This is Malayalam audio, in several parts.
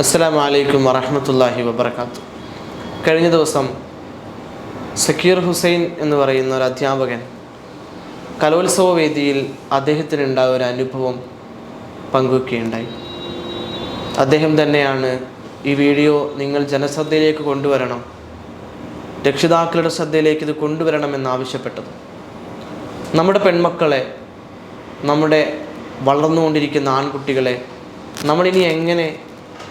അസ്സലാമു വലൈക്കും വറഹമത്തല്ലാഹി വബർക്കാത്തു കഴിഞ്ഞ ദിവസം സക്കീർ ഹുസൈൻ എന്ന് പറയുന്ന ഒരു അധ്യാപകൻ കലോത്സവ വേദിയിൽ അദ്ദേഹത്തിനുണ്ടായ ഒരു അനുഭവം പങ്കുവയ്ക്കുകയുണ്ടായി അദ്ദേഹം തന്നെയാണ് ഈ വീഡിയോ നിങ്ങൾ ജനശ്രദ്ധയിലേക്ക് കൊണ്ടുവരണം രക്ഷിതാക്കളുടെ ശ്രദ്ധയിലേക്ക് ഇത് കൊണ്ടുവരണമെന്ന് ആവശ്യപ്പെട്ടത്. നമ്മുടെ പെൺമക്കളെ നമ്മുടെ വളർന്നുകൊണ്ടിരിക്കുന്ന ആൺകുട്ടികളെ നമ്മളിനി എങ്ങനെ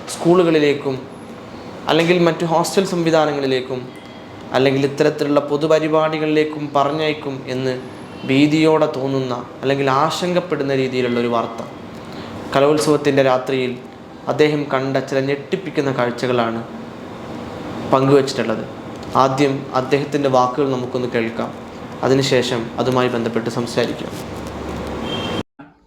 സ്കൂളുകളിലേക്കും അല്ലെങ്കിൽ മറ്റു ഹോസ്റ്റൽ സംവിധാനങ്ങളിലേക്കും അല്ലെങ്കിൽ ഇത്തരത്തിലുള്ള പൊതുപരിപാടികളിലേക്കും പറഞ്ഞയക്കും എന്ന് ഭീതിയോടെ തോന്നുന്ന അല്ലെങ്കിൽ ആശങ്കപ്പെടുന്ന രീതിയിലുള്ള ഒരു വാർത്ത. കലോത്സവത്തിന്റെ രാത്രിയിൽ അദ്ദേഹം കണ്ട ചില ഞെട്ടിപ്പിക്കുന്ന കാഴ്ചകളാണ് പങ്കുവച്ചിട്ടുള്ളത്. ആദ്യം അദ്ദേഹത്തിന്റെ വാക്കുകൾ നമുക്കൊന്ന് കേൾക്കാം. അതിനുശേഷം അതുമായി ബന്ധപ്പെട്ട് സംസാരിക്കാം.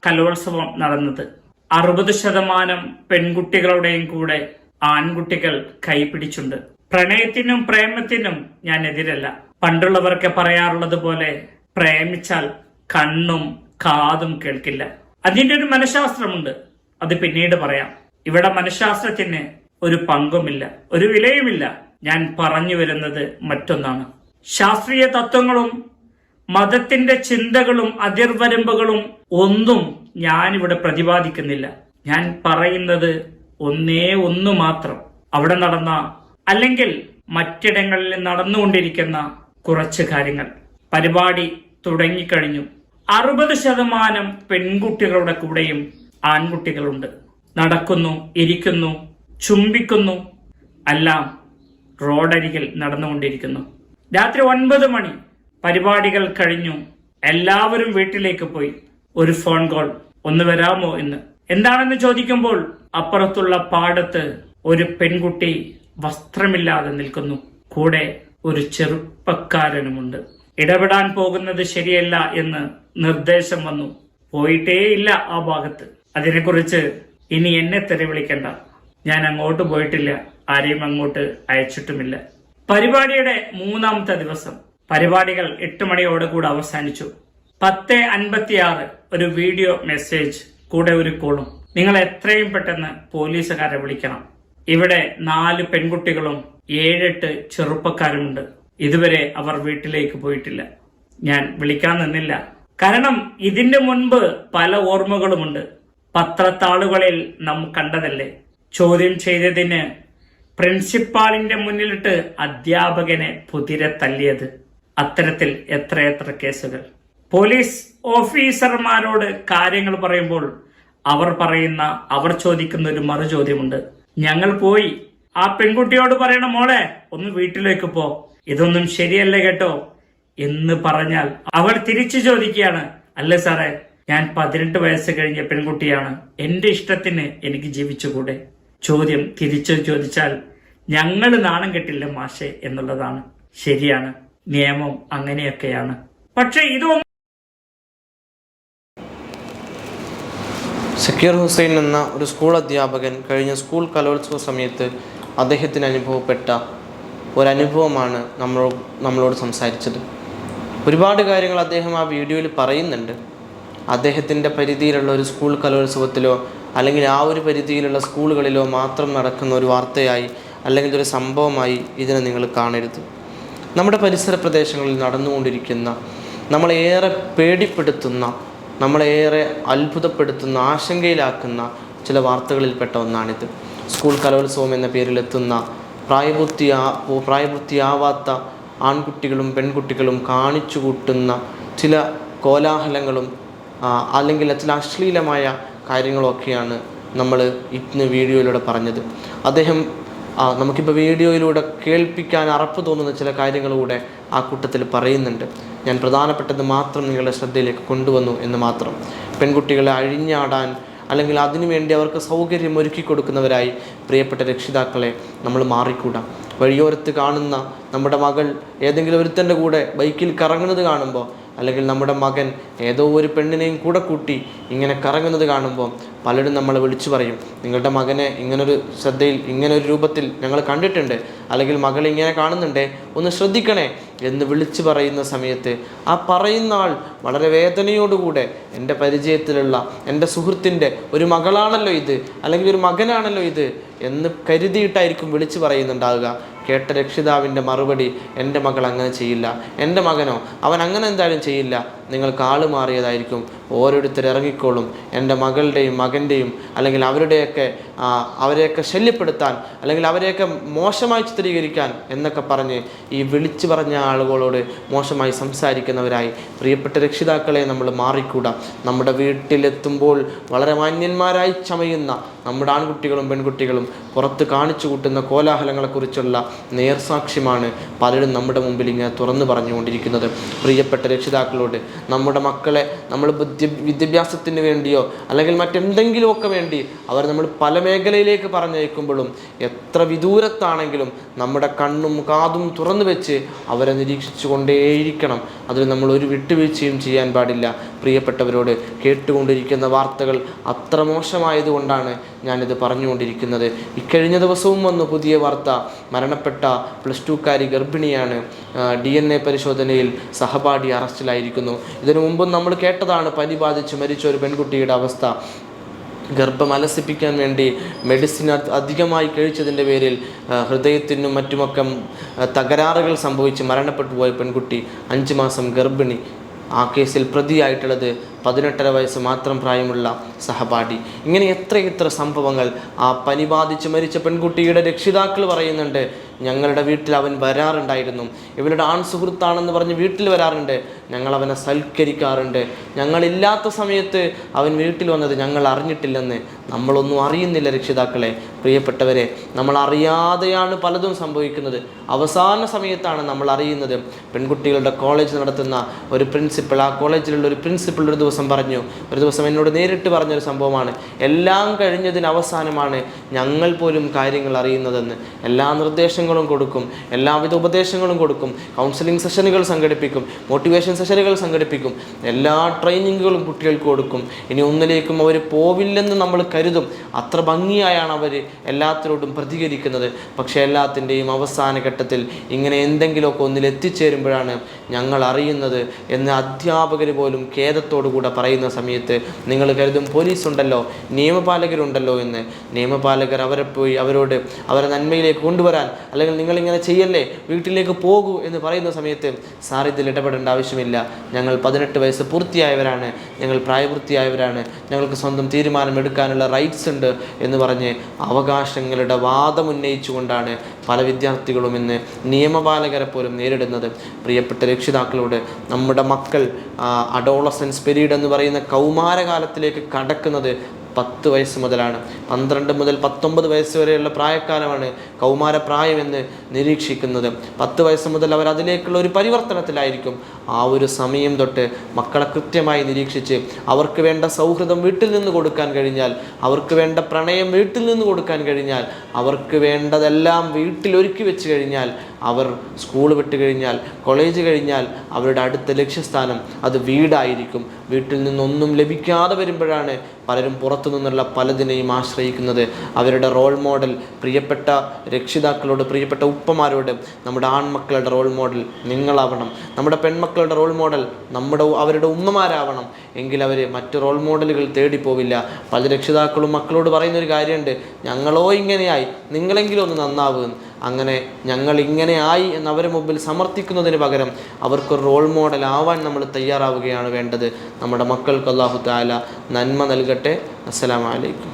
കലോത്സവം നടന്നത് അറുപത് ശതമാനം പെൺകുട്ടികളുടെയും കൂടെ ആൺകുട്ടികൾ കൈപിടിച്ചുണ്ട്. പ്രണയത്തിനും പ്രേമത്തിനും ഞാൻ എതിരല്ല. പണ്ടുള്ളവർക്ക് പറയാറുള്ളത് പോലെ പ്രേമിച്ചാൽ കണ്ണും കാതും കേൾക്കില്ല. അതിന്റെ ഒരു മനഃശാസ്ത്രമുണ്ട്. അത് പിന്നീട് പറയാം. ഇവിടെ മനഃശാസ്ത്രത്തിന് ഒരു പങ്കുമില്ല. ഒരു വിലയുമില്ല. ഞാൻ പറഞ്ഞു വരുന്നത് മറ്റൊന്നാണ്. ശാസ്ത്രീയ തത്വങ്ങളും മതത്തിന്റെ ചിന്തകളും അതിർവരമ്പുകളും ഒന്നും ഞാൻ ഇവിടെ പ്രതിപാദിക്കുന്നില്ല. ഞാൻ പറയുന്നത് ഒന്നേ ഒന്ന് മാത്രം. അവിടെ നടന്ന അല്ലെങ്കിൽ മറ്റിടങ്ങളിൽ നടന്നുകൊണ്ടിരിക്കുന്ന കുറച്ച് കാര്യങ്ങൾ. പരിപാടി തുടങ്ങിക്കഴിഞ്ഞു. അറുപത് ശതമാനം പെൺകുട്ടികളുടെ കൂടെയും ആൺകുട്ടികളുണ്ട്. നടക്കുന്നു ഇരിക്കുന്നു ചുംബിക്കുന്നു. എല്ലാം റോഡരികിൽ നടന്നുകൊണ്ടിരിക്കുന്നു. രാത്രി ഒൻപത് മണി. പരിപാടികൾ കഴിഞ്ഞു. എല്ലാവരും വീട്ടിലേക്ക് പോയി. ഒരു ഫോൺ കോൾ ഒന്ന് വരാമോ എന്ന്. എന്താണെന്ന് ചോദിക്കുമ്പോൾ അപ്പുറത്തുള്ള പാടത്ത് ഒരു പെൺകുട്ടി വസ്ത്രമില്ലാതെ നിൽക്കുന്നു. കൂടെ ഒരു ചെറുപ്പക്കാരനുമുണ്ട്. ഇടപെടാൻ പോകുന്നത് ശരിയല്ല എന്ന് നിർദ്ദേശം വന്നു. പോയിട്ടേയില്ല ആ ഭാഗത്ത്. അതിനെക്കുറിച്ച് ഇനി എന്നെ തെറി വിളിക്കണ്ട ഞാൻ അങ്ങോട്ട് പോയിട്ടില്ല. ആരെയും അങ്ങോട്ട് അയച്ചിട്ടുമില്ല. പരിപാടിയുടെ മൂന്നാമത്തെ ദിവസം. പരിപാടികൾ എട്ട് മണിയോടുകൂടെ അവസാനിച്ചു. പത്ത് അൻപത്തിയാറ് ഒരു വീഡിയോ മെസ്സേജ് കൂടെ ഒരു കോളും. നിങ്ങൾ എത്രയും പെട്ടെന്ന് പോലീസുകാരെ വിളിക്കണം. ഇവിടെ നാല് പെൺകുട്ടികളും ഏഴെട്ട് ചെറുപ്പക്കാരുമുണ്ട്. ഇതുവരെ അവർ വീട്ടിലേക്ക് പോയിട്ടില്ല. ഞാൻ വിളിക്കാൻ നിന്നില്ല. കാരണം ഇതിന്റെ മുൻപ് പല ഓർമ്മകളുമുണ്ട്. പത്രത്താളുകളിൽ നാം കണ്ടതല്ലേ? ചോദ്യം ചെയ്തതിന് പ്രിൻസിപ്പാളിന്റെ മുന്നിലിട്ട് അധ്യാപകനെ പുതിരെ തല്ലിയത്. അത്തരത്തിൽ എത്രയെത്ര കേസുകൾ? പോലീസ് ഓഫീസർമാരോട് കാര്യങ്ങൾ പറയുമ്പോൾ അവർ പറയുന്ന അവർ ചോദിക്കുന്ന ഒരു മറു ചോദ്യമുണ്ട് ഞങ്ങൾ പോയി ആ പെൺകുട്ടിയോട് പറയണം മോളെ ഒന്ന് വീട്ടിലേക്ക് പോ. ഇതൊന്നും ശരിയല്ല കേട്ടോ എന്ന് പറഞ്ഞാൽ അവൾ തിരിച്ചു ചോദിക്കുകയാണ് അല്ല സാറേ ഞാൻ പതിനെട്ട് വയസ്സ് കഴിഞ്ഞ പെൺകുട്ടിയാണ് എന്റെ ഇഷ്ടത്തിന് എനിക്ക് ജീവിച്ചുകൂടെ? ചോദ്യം തിരിച്ചു ചോദിച്ചാൽ ഞങ്ങൾ നാണം കെട്ടില്ല മാഷെ എന്നുള്ളതാണ്. ശരിയാണ്. നിയമം അങ്ങനെയൊക്കെയാണ്. പക്ഷേ ഇതും സക്കീർ ഹുസൈൻ എന്ന ഒരു സ്കൂൾ അധ്യാപകൻ കഴിഞ്ഞ സ്കൂൾ കലോത്സവ സമയത്ത് അദ്ദേഹത്തിന് അനുഭവപ്പെട്ട ഒരനുഭവമാണ് നമ്മൾ നമ്മളോട് സംസാരിച്ചത്. ഒരുപാട് കാര്യങ്ങൾ അദ്ദേഹം ആ വീഡിയോയിൽ പറയുന്നുണ്ട്. അദ്ദേഹത്തിന്റെ പരിധിയിലുള്ള ഒരു സ്കൂൾ കലോത്സവത്തിലോ അല്ലെങ്കിൽ ആ ഒരു പരിധിയിലുള്ള സ്കൂളുകളിലോ മാത്രം നടക്കുന്ന ഒരു വാർത്തയായി അല്ലെങ്കിൽ ഒരു സംഭവമായി ഇതിനെ നിങ്ങൾ കാണരുത്. നമ്മുടെ പരിസര പ്രദേശങ്ങളിൽ നടന്നുകൊണ്ടിരിക്കുന്ന നമ്മളേറെ പേടിപ്പെടുത്തുന്ന നമ്മളേറെ അത്ഭുതപ്പെടുത്തുന്ന ആശങ്കയിലാക്കുന്ന ചില വാർത്തകളിൽപ്പെട്ട ഒന്നാണിത്. സ്കൂൾ കലോത്സവം എന്ന പേരിലെത്തുന്ന പ്രായപൂർത്തിയാ പ്രായപൂർത്തിയാവാത്ത ആൺകുട്ടികളും പെൺകുട്ടികളും കാണിച്ചു കൂട്ടുന്ന ചില കോലാഹലങ്ങളും അല്ലെങ്കിൽ ചില അശ്ലീലമായ കാര്യങ്ങളൊക്കെയാണ് നമ്മൾ ഇന്ന് വീഡിയോയിലൂടെ പറഞ്ഞത്. അദ്ദേഹം നമുക്കിപ്പോൾ വീഡിയോയിലൂടെ കേൾപ്പിക്കാൻ അറപ്പ് തോന്നുന്ന ചില കാര്യങ്ങളൂടെ ആ കൂട്ടത്തിൽ പറയുന്നുണ്ട്. ഞാൻ പ്രധാനപ്പെട്ടത് മാത്രം നിങ്ങളുടെ ശ്രദ്ധയിലേക്ക് കൊണ്ടുവന്നു എന്ന് മാത്രം. പെൺകുട്ടികളെ അഴിഞ്ഞാടാൻ അല്ലെങ്കിൽ അതിനുവേണ്ടി അവർക്ക് സൗകര്യം ഒരുക്കി കൊടുക്കുന്നവരായി പ്രിയപ്പെട്ട രക്ഷിതാക്കളെ നമ്മൾ മാറിക്കൂടാ. വഴിയോരത്ത് കാണുന്ന നമ്മുടെ മകൾ ഏതെങ്കിലും ഒരുത്തന്റെ കൂടെ ബൈക്കിൽ കറങ്ങുന്നത് കാണുമ്പോൾ അല്ലെങ്കിൽ നമ്മുടെ മകൻ ഏതോ ഒരു പെണ്ണിനെയും കൂടെ കൂട്ടി ഇങ്ങനെ കറങ്ങുന്നത് കാണുമ്പോൾ പലരും നമ്മളെ വിളിച്ചു പറയും നിങ്ങളുടെ മകനെ ഇങ്ങനൊരു ശ്രദ്ധയിൽ ഇങ്ങനൊരു രൂപത്തിൽ ഞങ്ങൾ കണ്ടിട്ടുണ്ട്. അല്ലെങ്കിൽ മകൾ ഇങ്ങനെ കാണുന്നുണ്ടേ ഒന്ന് ശ്രദ്ധിക്കണേ എന്ന് വിളിച്ചു പറയുന്ന സമയത്ത് ആ പറയുന്ന ആൾ വളരെ വേദനയോടുകൂടെ എന്റെ പരിചയത്തിലുള്ള എന്റെ സുഹൃത്തിന്റെ ഒരു മകളാണല്ലോ ഇത് അല്ലെങ്കിൽ ഒരു മകനാണല്ലോ ഇത് എന്ന് കരുതിയിട്ടായിരിക്കും വിളിച്ചു പറയുന്നുണ്ടാവുക. കേട്ട രക്ഷിതാവിന്റെ മറുപടി എന്റെ മകൾ അങ്ങനെ ചെയ്യില്ല. എന്റെ മകനോ അവൻ അങ്ങനെ എന്തായാലും ചെയ്യില്ല. നിങ്ങൾക്ക് കാൾ മാറിയതായിരിക്കും. ഓരോരുത്തർ ഇറങ്ങിക്കോളും. എന്റെ മകളുടെയും മകന്റെയും അല്ലെങ്കിൽ അവരുടെയൊക്കെ അവരെയൊക്കെ ശല്യപ്പെടുത്താൻ അല്ലെങ്കിൽ അവരെയൊക്കെ മോശമായി ചിത്രീകരിക്കാൻ എന്നൊക്കെ പറഞ്ഞ് ഈ വിളിച്ചു പറഞ്ഞ ആളുകളോട് മോശമായി സംസാരിക്കുന്നവരായി. പ്രിയപ്പെട്ട രക്ഷിതാക്കളെ നമ്മൾ മാറിക്കൂടാ. നമ്മുടെ വീട്ടിലെത്തുമ്പോൾ വളരെ മാന്യന്മാരായി ചമയുന്ന നമ്മുടെ ആൺകുട്ടികളും പെൺകുട്ടികളും പുറത്ത് കാണിച്ചു കൂട്ടുന്ന കോലാഹലങ്ങളെക്കുറിച്ചുള്ള നേർസാക്ഷ്യമാണ് പലരും നമ്മുടെ മുമ്പിൽ ഇങ്ങനെ തുറന്നു പറഞ്ഞുകൊണ്ടിരിക്കുന്നത്. പ്രിയപ്പെട്ട രക്ഷിതാക്കളോട് നമ്മുടെ മക്കളെ നമ്മൾ വിദ്യാഭ്യാസത്തിന് വേണ്ടിയോ അല്ലെങ്കിൽ മറ്റെന്തെങ്കിലുമൊക്കെ വേണ്ടി അവർ നമ്മൾ പല മേഖലയിലേക്ക് പറഞ്ഞയക്കുമ്പോഴും എത്ര വിദൂരത്താണെങ്കിലും നമ്മുടെ കണ്ണും കാതും തുറന്നു വെച്ച് അവരെ നിരീക്ഷിച്ചു കൊണ്ടേയിരിക്കണം അതിൽ നമ്മൾ ഒരു വിട്ടുവീഴ്ചയും ചെയ്യാൻ പാടില്ല. പ്രിയപ്പെട്ടവരോട് കേട്ടുകൊണ്ടിരിക്കുന്ന വാർത്തകൾ അത്ര മോശമായതുകൊണ്ടാണ് ഞാനിത് പറഞ്ഞുകൊണ്ടിരിക്കുന്നത്. ഇക്കഴിഞ്ഞ ദിവസവും വന്നു പുതിയ വാർത്ത മരണപ്പെട്ട പ്ലസ് ടുക്കാരി ഗർഭിണിയാണ്. ഡി എൻ എ പരിശോധനയിൽ സഹപാഠി അറസ്റ്റിലായിരിക്കുന്നു. ഇതിനു മുമ്പും നമ്മൾ കേട്ടതാണ് പനി ബാധിച്ച് മരിച്ച ഒരു പെൺകുട്ടിയുടെ അവസ്ഥ. ഗർഭം അലസിപ്പിക്കാൻ വേണ്ടി മെഡിസിൻ അധികമായി കഴിച്ചതിന്റെ പേരിൽ ഹൃദയത്തിനും മറ്റുമൊക്കെ തകരാറുകൾ സംഭവിച്ച് മരണപ്പെട്ടു പോയ പെൺകുട്ടി അഞ്ച് മാസം ഗർഭിണി. ആ കേസിൽ പ്രതിയായിട്ടുള്ളത് പതിനെട്ടര വയസ്സ് മാത്രം പ്രായമുള്ള സഹപാഠി. ഇങ്ങനെ എത്രയെത്ര സംഭവങ്ങൾ ആ പനി ബാധിച്ച് മരിച്ച പെൺകുട്ടിയുടെ രക്ഷിതാക്കൾ പറയുന്നുണ്ട്. ഞങ്ങളുടെ വീട്ടിൽ അവൻ വരാറുണ്ടായിരുന്നു. ഇവരുടെ ആൺ സുഹൃത്താണെന്ന് പറഞ്ഞ് വീട്ടിൽ വരാറുണ്ട്. ഞങ്ങൾ അവനെ സൽക്കരിക്കാറുണ്ട്. ഞങ്ങളില്ലാത്ത സമയത്ത് അവൻ വീട്ടിൽ വന്നത് ഞങ്ങൾ അറിഞ്ഞിട്ടില്ലെന്ന് നമ്മളൊന്നും അറിയുന്നില്ല രക്ഷിതാക്കളെ. പ്രിയപ്പെട്ടവരെ നമ്മൾ അറിയാതെയാണ് പലതും സംഭവിക്കുന്നത്. അവസാന സമയത്താണ് നമ്മൾ അറിയുന്നത്. പെൺകുട്ടികളുടെ കോളേജ് നടത്തുന്ന ഒരു പ്രിൻസിപ്പൾ ആ കോളേജിലുള്ള ഒരു പ്രിൻസിപ്പൾ ഒരു ദിവസം പറഞ്ഞു. ഒരു ദിവസം എന്നോട് നേരിട്ട് പറഞ്ഞൊരു സംഭവമാണ്. എല്ലാം കഴിഞ്ഞതിന് അവസാനമാണ് ഞങ്ങൾ പോലും കാര്യങ്ങൾ അറിയുന്നതെന്ന്. എല്ലാ നിർദ്ദേശങ്ങളും കൊടുക്കും. എല്ലാവിധ ഉപദേശങ്ങളും കൊടുക്കും. കൗൺസിലിംഗ് സെഷനുകൾ സംഘടിപ്പിക്കും. മോട്ടിവേഷൻ സെഷനുകൾ സംഘടിപ്പിക്കും. എല്ലാ ട്രെയിനിങ്ങുകളും കുട്ടികൾക്ക് കൊടുക്കും. ഇനി ഒന്നിലേക്കും അവർ പോവില്ലെന്ന് നമ്മൾ കരുതും. അത്ര ഭംഗിയായാണ് അവർ എല്ലാത്തിനോടും പ്രതികരിക്കുന്നത്. പക്ഷേ എല്ലാത്തിന്റെയും അവസാന ഘട്ടത്തിൽ ഇങ്ങനെ എന്തെങ്കിലുമൊക്കെ ഒന്നിൽ എത്തിച്ചേരുമ്പോഴാണ് ഞങ്ങൾ അറിയുന്നത് എന്ന് അധ്യാപകർ പോലും ഖേദത്തോടു കൂടെ പറയുന്ന സമയത്ത് നിങ്ങൾ കരുതും പോലീസ് ഉണ്ടല്ലോ നിയമപാലകരുണ്ടല്ലോ എന്ന്. നിയമപാലകർ അവരെ പോയി അവരോട് അവരെ നന്മയിലേക്ക് കൊണ്ടുവരാൻ അല്ലെങ്കിൽ നിങ്ങളിങ്ങനെ ചെയ്യല്ലേ വീട്ടിലേക്ക് പോകൂ എന്ന് പറയുന്ന സമയത്ത് സാർ ഇതിൽ ഇടപെടേണ്ട ആവശ്യമില്ല. ഞങ്ങൾ പതിനെട്ട് വയസ്സ് പൂർത്തിയായവരാണ് ഞങ്ങൾ പ്രായപൂർത്തിയായവരാണ് ഞങ്ങൾക്ക് സ്വന്തം തീരുമാനം എടുക്കാനുള്ള റൈറ്റ്സ് ഉണ്ട് എന്ന് പറഞ്ഞ് അവകാശങ്ങളുടെ വാദം ഉന്നയിച്ചുകൊണ്ടാണ് പല വിദ്യാർത്ഥികളും ഇന്ന് നിയമപാലകരെ പോലും നേരിടുന്നത്. പ്രിയപ്പെട്ട രക്ഷിതാക്കളോട് നമ്മുടെ മക്കൾ അഡോളസൻസ് പീരീഡ് എന്ന് പറയുന്ന കൗമാരകാലത്തിലേക്ക് കടക്കുന്നത് പത്ത് വയസ്സ് മുതലാണ്. പന്ത്രണ്ട് മുതൽ പത്തൊമ്പത് വയസ്സ് വരെയുള്ള പ്രായക്കാലമാണ് കൗമാരപ്രായമെന്ന് നിരീക്ഷിക്കുന്നത്. പത്ത് വയസ്സ് മുതൽ അവർ അതിലേക്കുള്ള ഒരു പരിവർത്തനത്തിലായിരിക്കും. ആ ഒരു സമയം തൊട്ട് മക്കളെ കൃത്യമായി നിരീക്ഷിച്ച് അവർക്ക് വേണ്ട സൗഹൃദം വീട്ടിൽ നിന്ന് കൊടുക്കാൻ കഴിഞ്ഞാൽ അവർക്ക് വേണ്ട പ്രണയം വീട്ടിൽ നിന്ന് കൊടുക്കാൻ കഴിഞ്ഞാൽ അവർക്ക് വേണ്ടതെല്ലാം വീട്ടിൽ ഒരുക്കി വെച്ച് കഴിഞ്ഞാൽ അവർ സ്കൂൾ വിട്ട് കഴിഞ്ഞാൽ കോളേജ് കഴിഞ്ഞാൽ അവരുടെ അടുത്ത ലക്ഷ്യസ്ഥാനം അത് വീടായിരിക്കും. വീട്ടിൽ നിന്നൊന്നും ലഭിക്കാതെ വരുമ്പോഴാണ് പലരും പുറത്തു നിന്നുള്ള പലതിനെയും ആശ്രയിക്കുന്നത്. അവരുടെ റോൾ മോഡൽ പ്രിയപ്പെട്ട രക്ഷിതാക്കളോട് പ്രിയപ്പെട്ട ഉപ്പമാരോട് നമ്മുടെ ആൺമക്കളുടെ റോൾ മോഡൽ നിങ്ങളാവണം. നമ്മുടെ പെൺമക്കളുടെ റോൾ മോഡൽ നമ്മുടെ അവരുടെ ഉമ്മമാരാവണം. എങ്കിൽ അവർ മറ്റു റോൾ മോഡലുകൾ തേടി പോവില്ല പല രക്ഷിതാക്കളും മക്കളോട് പറയുന്നൊരു കാര്യമുണ്ട്. ഞങ്ങളോ ഇങ്ങനെയായി. നിങ്ങളെങ്കിലും ഒന്ന് നന്നാവുമെന്ന് അങ്ങനെ ഞങ്ങൾ ഇങ്ങനെ ആയി എന്ന് അവരെ മുമ്പിൽ സമർത്ഥിക്കുന്നതിന് പകരം അവർക്ക് റോൾ മോഡൽ ആവാൻ നമ്മൾ തയ്യാറാവുകയാണ് വേണ്ടത്. നമ്മുടെ മക്കൾക്ക് അള്ളാഹു താല നന്മ നൽകട്ടെ. അസ്സലാമലൈക്കും